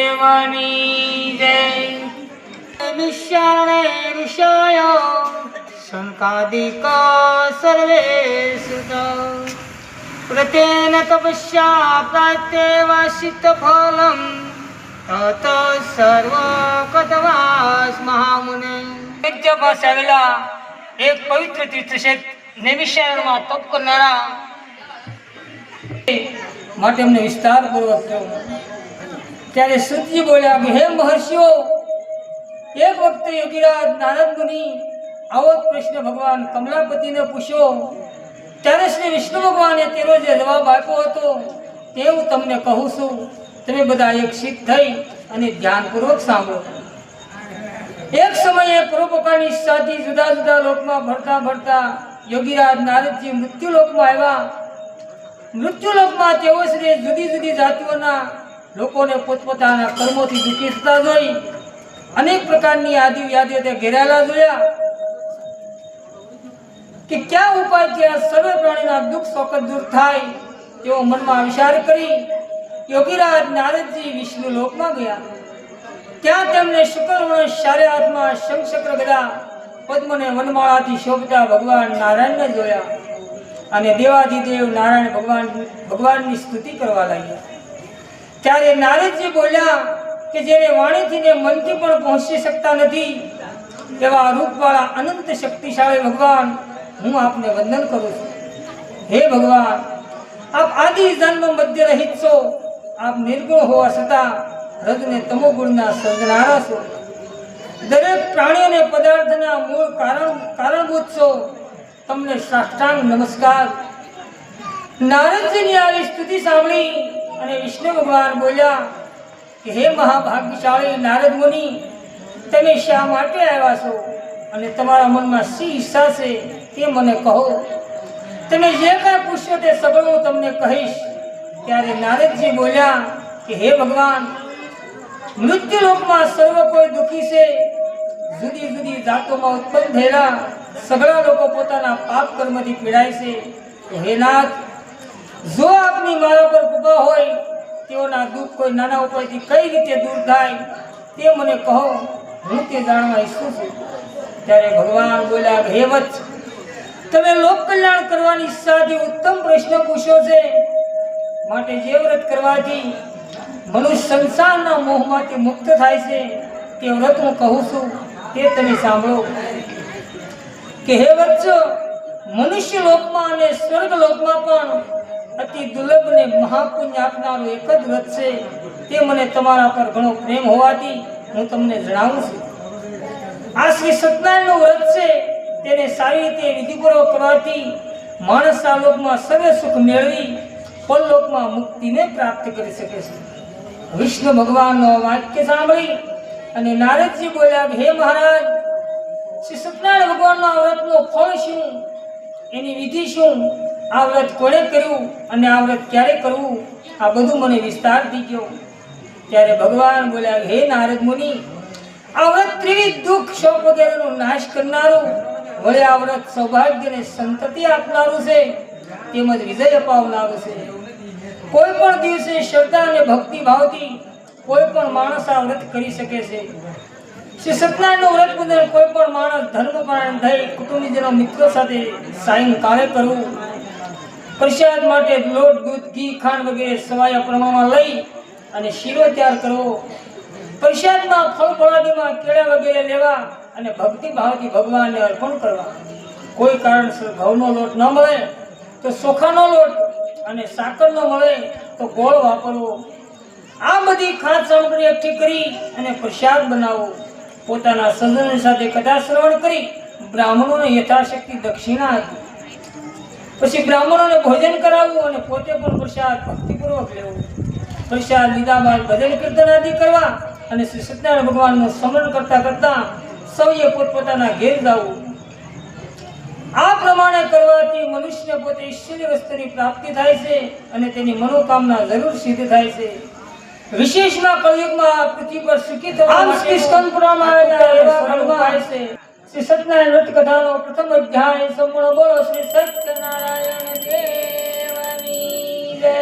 દેવાની જય વિશ્વાણે ઋષાય શંકાદિક સર્વે સુત પ્રતેન તપસ્યા પ્રાત્યવાસિત ફલમ તત સર્વ કતવાસ મહામુને વિદ્યાભાસ આવેલા એક પવિત્ર તીર્થ છે નૈમિષારણમાં તપ કરનારા માટે એમને વિસ્તાર કહ્યું ત્યારે સુતજી બોલ્યા હે મહર્ષિઓ, એક વખતે યોગીરાજ નારદ મુનિ આવો જ પ્રશ્ન ભગવાન કમલાપતિને પૂછ્યો. ત્યારે શ્રી વિષ્ણુ ભગવાને તેનો જે જવાબ આપ્યો હતો તે હું તમને કહું છું. તમે બધા એક સિદ્ધ થઈ અને ધ્યાનપૂર્વક સાંભળો. એક સમયે પરોપકારની ઈચ્છાથી જુદા જુદા લોકમાં ભરતા ભરતા યોગીરાજ નારદજી મૃત્યુલોકમાં આવ્યા. મૃત્યુલોકમાં તેઓ શ્રી જુદી જુદી જાતિઓના લોકોને પોતપોતાના કર્મોથી દુઃખી થતા જોઈ, અનેક પ્રકારની આદિ વ્યાધિઓ તે ઘેરાયેલા જોયા કે ક્યાં ઉપાયથી આ સર્વ પ્રાણીના દુઃખ શોકત દૂર થાય તેઓ મનમાં વિચાર કરી યોગીરાજ નારદજી વિષ્ણુ લોકમાં ગયા. ત્યાં તેમને શુક્રવર્ણ હાથમાં શંખચક્ર ગદા પદ્મને વનમાળાથી શોભતા ભગવાન નારાયણને જોયા અને દેવાધિદેવ નારાયણ ભગવાન ભગવાનની સ્તુતિ કરવા લાગ્યા. ત્યારે નારદજી બોલ્યા કે જેને વાણીથી ને મનથી પણ પહોંચી શકતા નથી, એવા રૂપવાળા અનંત શક્તિશાળી ભગવાન હું આપને વંદન કરું છું. હે ભગવાન, આપ આદિ જન્મ મધ્ય રહિત છો. આપ નિર્ગુણ હોવા છતાં રજને તમોગુણના સર્જનારા છો. દરેક પ્રાણી અને પદાર્થના મૂળ કારણ કારણભૂત છો. તમને સાષ્ટાંગ નમસ્કાર. નારદજીની આવી સ્તુતિ સાંભળી અને વિષ્ણુ ભગવાન બોલ્યા કે, હે મહાભાગ્યશાળી નારદ મુનિ, તમે શા માટે આવ્યા છો? અને તમારા મનમાં શી ઈચ્છા છે તે મને કહો. તમે જે કાંઈ પૂછશો તે સગળું હું તમને કહીશ. ત્યારે નારદજી બોલ્યા કે, હે ભગવાન, મૃત્યુલોકમાં સર્વ કોઈ દુઃખી છે. જુદી જુદી જાતોમાં ઉત્પન્ન થયેલા સગળા લોકો પોતાના પાપ કર્મથી પીડાય છે. હે નાથ જો આપની મારા પર કૃપા હોય, તેઓના દુઃખ કોઈ નાના ઉપાયથી કઈ રીતે દૂર થાય, તે મને કહો, હું તે જાણવા ઈચ્છું છું. ત્યારે ભગવાન બોલ્યા હે વત્સ તમે લોક કલ્યાણ કરવાની સાધી ઉત્તમ પ્રશ્ન પૂછ્યો છે. માટે જે વ્રત કરવાથી મનુષ્ય સંસારના મોહમાંથી મુક્ત થાય છે, તે વ્રત હું કહું છું, તે તમે સાંભળો. કે હે વત્સ, મનુષ્ય લોકમાં અને સ્વર્ગ લોકમાં પણ અતિ દુર્લભ ને મહાપુણ્ય આપનારો એક જ વ્રત છે. તે મને તમારા પર ઘણો પ્રેમ હોવાથી હું તમને જણાવું છું. આ શ્રી સત્યનારાયણનું વ્રત છે. તેને સારી રીતે વિધિપૂર્વક કરવાથી માણસ આ લોકમાં સર્વે સુખ મેળવી પરલોકમાં મુક્તિને પ્રાપ્ત કરી શકે છે. વિષ્ણુ ભગવાનનો વાક્ય સાંભળી અને નારદજી બોલ્યા, હે મહારાજ, શ્રી સત્યનારાયણ ભગવાનના વ્રતનું ફળ શું? એની વિધિ શું? આ વ્રત કોણે કર્યું અને આ વ્રત ક્યારે કરવું? આ બધું મને વિસ્તારથી કહો ત્યારે ભગવાન બોલ્યા, હે નારદ મુનિ, આ વ્રત ત્રિવિધ દુઃખ, શોક વગેરેનો નાશ કરનારું, વળે આ વ્રત સૌભાગ્યને સંતતિ આપનારું છે, તેમજ વિજય અપાવનારું છે. કોઈ પણ દિવસે શ્રદ્ધા અને ભક્તિ ભાવથી કોઈ પણ માણસ આ વ્રત કરી શકે છે. શ્રી સત્યનારાયણનું વ્રત પૂજન કોઈ પણ માણસ ધર્મપરાયણ થઈ કુટુંબીજનો મિત્રો સાથે સાયંકાળે કરવું પ્રસાદ માટે લોટ, દૂધ, ઘી, ખાંડ વગેરે સવાયા પ્રમાણમાં લઈ અને શીરો તૈયાર કરવો. પ્રસાદમાં ફળ ફળાદીમાં કેળા વગેરે લેવા અને ભક્તિ ભાવથી ભગવાનને અર્પણ કરવા. કોઈ કારણસર ઘઉંનો લોટ ન મળે તો ચોખાનો લોટ અને સાકરનો મળે તો ગોળ વાપરવો. આ બધી ખાસ સામગ્રી એકઠી કરી અને પ્રસાદ બનાવવો પોતાના સજ્જનો સાથે કથા શ્રવણ કરી બ્રાહ્મણોને યથાશક્તિ દક્ષિણા આપી. પછી બ્રાહ્મણોને ભોજન કરાવવું અને પોતે પણ પ્રસાદ ભક્તિપૂર્વક લેવું. પ્રસાદ લીધા બાદ ભજન કીર્તન આદિ કરવા અને શ્રી સત્યનારાયણ ભગવાનનું સ્મરણ કરતા કરતા સૌએ પોતપોતાના ઘેર જવું. આ પ્રમાણે કરવાથી મનુષ્ય પોતે ઈશ્વરી વસ્તુની પ્રાપ્તિ થાય છે અને તેની મનોકામના જરૂર સિદ્ધ થાય છે. વિશેષમાં કળયુગમાં પૃથ્વી પર સુખી થવા માટે સ્કંદ આવેલા એવા છે. શ્રી સત્યનારાયણ વ્રત કથાનો પ્રથમ અધ્યાય સંપૂર્ણ બોલો શ્રી સત્યનારાયણ દેવની જય.